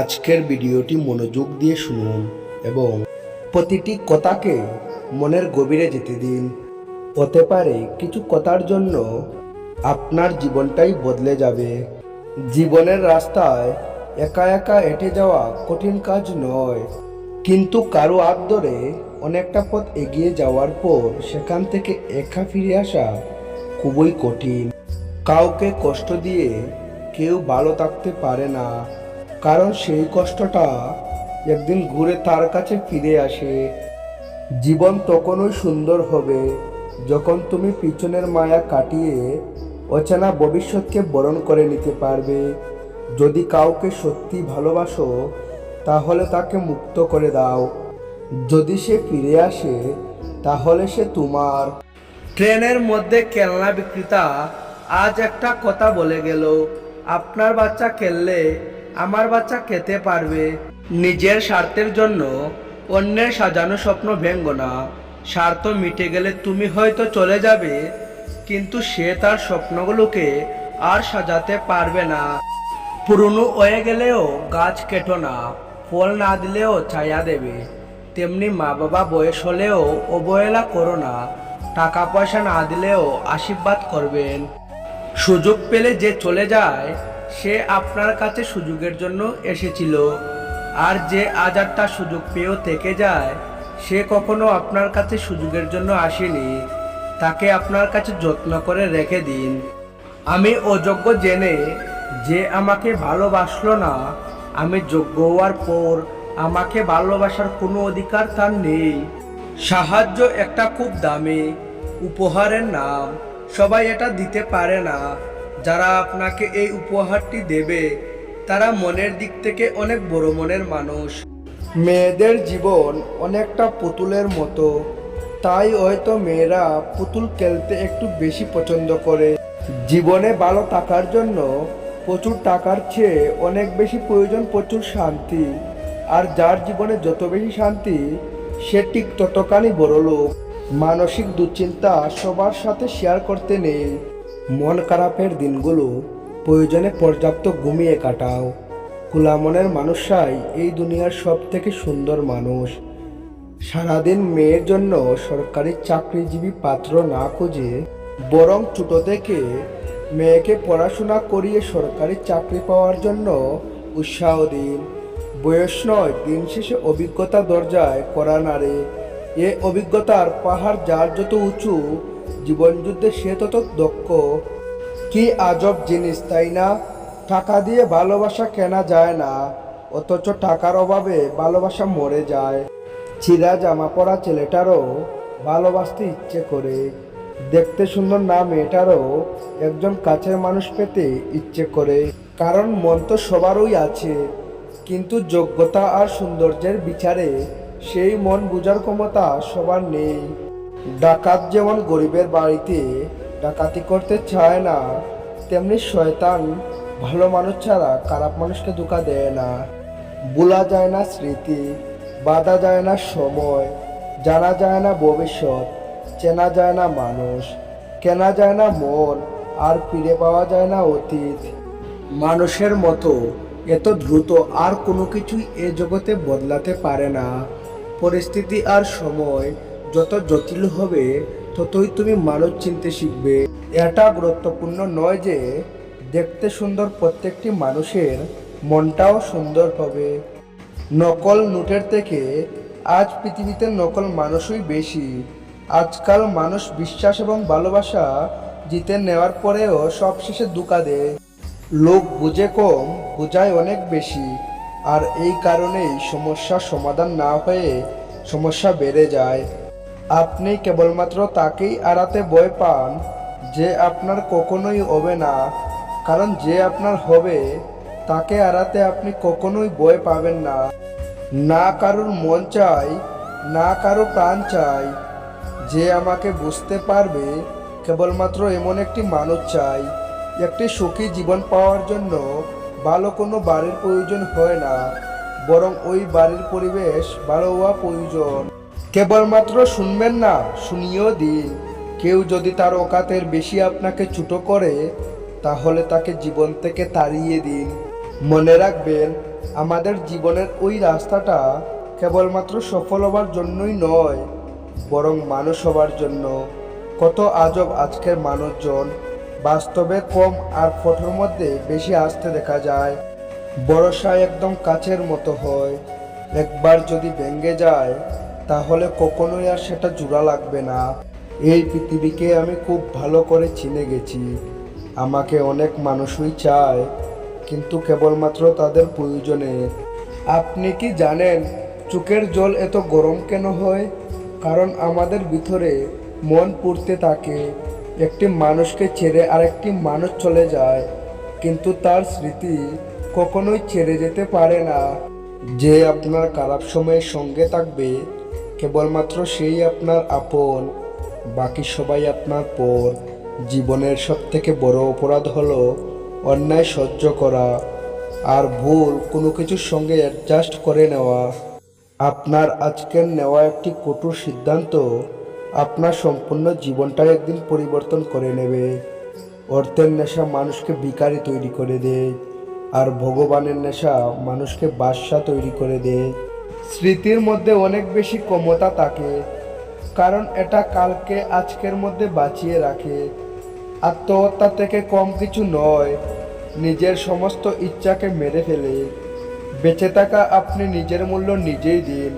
আজকের ভিডিওটি মনোযোগ দিয়ে শুনুন এবং প্রতিটি কথাকে মনের গভীরে যেতে দিন। হতে পারে কিছু কথার জন্য আপনার জীবনটাই বদলে যাবে। জীবনের রাস্তায় একা একা হেঁটে যাওয়া কঠিন কাজ নয়, কিন্তু কারও হাত ধরে অনেকটা পথ এগিয়ে যাওয়ার পর সেখান থেকে একা ফিরে আসা খুবই কঠিন। কাউকে কষ্ট দিয়ে কেউ ভালো থাকতে পারে না। কারণ সেই কষ্টটা একদিন ঘুরে তার কাছে ফিরে আসে। জীবন তখনই সুন্দর হবে যখন তুমি পিছনের মায়া কাটিয়ে অচেনা ভবিষ্যৎকে বরণ করে নিতে পারবে। যদি কাউকে সত্যি ভালোবাসো, তাহলে তাকে মুক্ত করে দাও। যদি সে ফিরে আসে, তাহলে সে তোমার। ট্রেনের মধ্যে খেলনা বিক্রেতা আজ একটা কথা বলে গেল, আপনার বাচ্চা খেললে আমার বাচ্চা খেতে পারবে। নিজের স্বার্থের জন্য অন্যের সাজানো স্বপ্ন ভেঙ্গ না। স্বার্থ মিটে গেলে তুমি হয়তো চলে যাবে, কিন্তু সে তার স্বপ্নগুলোকে আর সাজাতে পারবে না। পুরনো হয়ে গেলেও গাছ কেটো না, ফল না দিলেও ছায়া দেবে। তেমনি মা বাবা বয়স হলেও অবহেলা করো না, টাকা পয়সা না দিলেও আশীর্বাদ করবেন। সুযোগ পেলে যে চলে যায় সে আপনার কাছে সুযোগের জন্য এসেছিল। আর যে আজারটা সুযোগ পেয়েও থেকে যায়, সে কখনো আপনার কাছে সুযোগের জন্য আসেনি। তাকে আপনার কাছে যত্ন করে রেখে দিন। আমি অযোগ্য জেনে যে আমাকে ভালোবাসলো না, আমি যোগ্য হওয়ার পর আমাকে ভালোবাসার কোনো অধিকার তার নেই। সাহায্য একটা খুব দামি, উপহারের নাম, সবাই এটা দিতে পারে না। যারা আপনাকে এই উপহারটি দেবে, তারা মনের দিক থেকে অনেক বড় মনের মানুষ। মেয়েদের জীবন অনেকটা পুতুলের মতো, তাই হয়তো মেয়েরা পুতুল খেলতে একটু বেশি পছন্দ করে। জীবনে ভালো থাকার জন্য প্রচুর টাকার চেয়ে অনেক বেশি প্রয়োজন প্রচুর শান্তি, আর যার জীবনে যত বেশি শান্তি, সে ঠিক ততখানি বড় লোক মানসিক দুশ্চিন্তা সবার সাথে শেয়ার করতে নেই। মন খারাপের দিনগুলো প্রয়োজনে পর্যাপ্ত ঘুমিয়ে কাটাও। খোলা মনের মানুষরাই এই দুনিয়ার সব থেকে সুন্দর মানুষ। সারাদিন মেয়ের জন্য সরকারি চাকরিজীবী পাত্র না খুঁজে, বরং ছোট থেকে মেয়েকে পড়াশোনা করিয়ে সরকারি চাকরি পাওয়ার জন্য উৎসাহ দিন। বয়স নয়, দিন শেষে অভিজ্ঞতা দরজায় করা নারে এ অভিজ্ঞতার পাহাড় যার যত উঁচু জীবনযুদ্ধে সে তত দক্ষ। কি আজব জিনিস, তাই না? টাকা দিয়ে ভালোবাসা কেনা যায় না, অথচ টাকার অভাবে ভালোবাসা মরে যায়। চিরা জামা পরা ছেলেটারও ভালোবাসতে ইচ্ছে করে। দেখতে সুন্দর না মেয়েটারও একজন কাছের মানুষ পেতে ইচ্ছে করে। কারণ মন তো সবারই আছে, কিন্তু যোগ্যতা আর সৌন্দর্যের বিচারে সেই মন বুঝার ক্ষমতা সবার নেই। ডাকাত যেমন গরিবের বাড়িতে ডাকাতি করতে চায় না, তেমনি শয়তান ভালো মানুষ ছাড়া খারাপ মানুষকে ধোকা দেয় না। ভোলা যায় না স্মৃতি, বাধা যায় না সময়, জানা যায় না ভবিষ্যৎ, চেনা যায় না মানুষ, কেনা যায় না মন, আর ফিরে পাওয়া যায় না অতীত। মানুষের মতো এত দ্রুত আর কোনো কিছুই এ জগতে বদলাতে পারে না। পরিস্থিতি আর সময় যত জটিল হবে, ততই তুমি মানুষ চিনতে শিখবে। এটা গুরুত্বপূর্ণ নয় যে, দেখতে সুন্দর প্রত্যেকটি মানুষের মনটাও সুন্দর হবে। নকল নোটের থেকে আজ পৃথিবীতে নকল মানুষই বেশি। আজকাল মানুষ বিশ্বাস এবং ভালোবাসা জিতে নেওয়ার পরেও সবশেষে দুকা দেয়। লোক বুঝে কম, বোঝায় অনেক বেশি। আর এই কারণেই সমস্যার সমাধান না হয়ে সমস্যা বেড়ে যায়। আপনি কেবলমাত্র তাকেই আড়াতে ভয় পান যে আপনার কখনোই হবে না। কারণ যে আপনার হবে, তাকে আড়াতে আপনি কখনোই ভয় পাবেন না। না কারোর মন চাই, না কারও প্রাণ চাই। যে আমাকে বুঝতে পারবে, কেবলমাত্র এমন একটি মানুষ চাই। একটি সুখী জীবন পাওয়ার জন্য ভালো কোনো বাড়ির প্রয়োজন হয় না, বরং ওই বাড়ির পরিবেশ ভালো হওয়া প্রয়োজন। কেবলমাত্র শুনবেন না শুনিয়েও দিন। কেউ যদি তার ওকাতের বেশি আপনাকে ছুটো করে, তাহলে তাকে জীবন থেকে তাড়িয়ে দিন। মনে রাখবেন, আমাদের জীবনের ওই রাস্তাটা কেবলমাত্র সফল হবার জন্যই নয়, বরং মানুষ হবার জন্য। কত আজব আজকের মানুষজন, বাস্তবে কম আর ফটোর মধ্যে বেশি আসতে দেখা যায়। বড়সা একদম কাছের মতো হয়, একবার যদি ভেঙে যায় তাহলে কখনোই আর সেটা জোড়া লাগবে না। এই পৃথিবীকে আমি খুব ভালো করে চিনে গেছি। আমাকে অনেক মানুষই চায়, কিন্তু কেবলমাত্র তাদের প্রয়োজনে। আপনি কি জানেন চোখের জল এত গরম কেন হয়? কারণ আমাদের ভিতরে মন পুড়তে থাকে, একটি মানুষকে ছেড়ে আরেকটি মানুষ চলে যায়, কিন্তু তার স্মৃতি কখনোই ছেড়ে যেতে পারে না। যে আপনার খারাপ সময়ের সঙ্গে থাকবে কেবলমাত্র সেই আপনার আপন, বাকি সবাই আপনার পর। জীবনের সব থেকে বড় অপরাধ হলো অন্যায় সহ্য করা আর ভুল কোনো কিছুর সঙ্গে অ্যাডজাস্ট করে নেওয়া। আপনার আজকের নেওয়া একটি কঠোর সিদ্ধান্ত আপনার সম্পূর্ণ জীবনটা একদিন পরিবর্তন করে নেবে। অর্থের নেশা মানুষকে ভিখারি তৈরি করে দেয় আর ভগবানের নেশা মানুষকে বাদশা তৈরি করে দেয়। স্মৃতির মধ্যে অনেক বেশি ক্ষমতা থাকে, কারণ এটা কালকে আজকের মধ্যে বাঁচিয়ে রাখে। আত্মহত্যা থেকে কম কিছু নয়, নিজের সমস্ত ইচ্ছাকে মেরে ফেলে। বেঁচে থাকা আপনি নিজের মূল্য নিজেই দিন,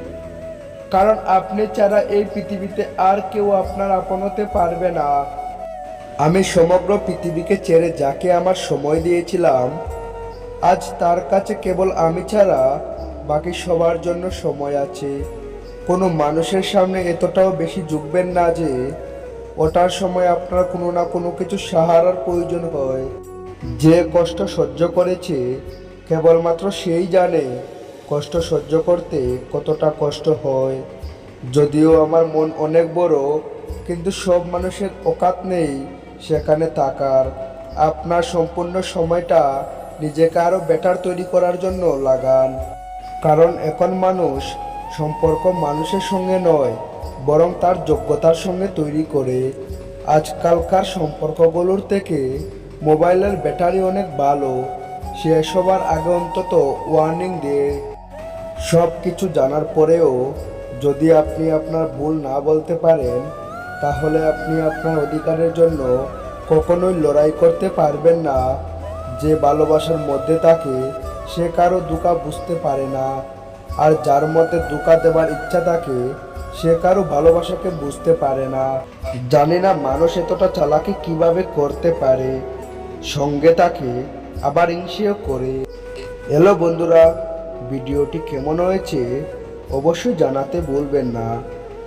কারণ আপনি ছাড়া এই পৃথিবীতে আর কেউ আপনার আপন হতে পারবে না। আমি সমগ্র পৃথিবীকে ছেড়ে যাকে আমার সময় দিয়েছিলাম, আজ তার কাছে কেবল আমি ছাড়া বাকি সবার জন্য সময় আছে। কোনো মানুষের সামনে এতটাও বেশি ঝুঁকবেন না যে, ওটার সময় আপনার কোনো না কোনো কিছু সাহারার প্রয়োজন হয়। যে কষ্ট সহ্য করেছে, কেবলমাত্র সেই জানে কষ্ট সহ্য করতে কতটা কষ্ট হয়। যদিও আমার মন অনেক বড়, কিন্তু সব মানুষের ওকাত নেই সেখানে থাকার। আপনার সম্পূর্ণ সময়টা নিজেকে আরও বেটার তৈরি করার জন্য লাগান। কারণ এখন মানুষ সম্পর্ক মানুষের সঙ্গে নয়, বরং তার যোগ্যতার সঙ্গে তৈরি করে। আজকালকার সম্পর্কগুলোর থেকে মোবাইলের ব্যাটারি অনেক ভালো, সে সবার আগে অন্তত ওয়ার্নিং দেয়। সব কিছু জানার পরেও যদি আপনি আপনার ভুল না বলতে পারেন, তাহলে আপনি আপনার অধিকারের জন্য কখনোই লড়াই করতে পারবেন না। যে ভালোবাসার মধ্যে থাকে সে কারও দুকা বুঝতে পারে না। আর যার মধ্যে দুকা দেবার ইচ্ছা থাকে, সে কারও ভালোবাসাকে বুঝতে পারে না। জানি না মানুষ এতটা চালাকি কীভাবে করতে পারে। সঙ্গে তাকে আবার হিংসেও করে। হ্যালো বন্ধুরা, ভিডিওটি কেমন হয়েছে অবশ্যই জানাতে ভুলবেন না।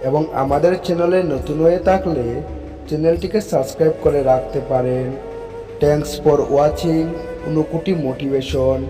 এবং আমাদের চ্যানেলে নতুন হয়ে থাকলে চ্যানেলটিকে সাবস্ক্রাইব করে রাখতে পারেন। থ্যাংকস ফর ওয়াচিং অনুকুটি মোটিভেশন।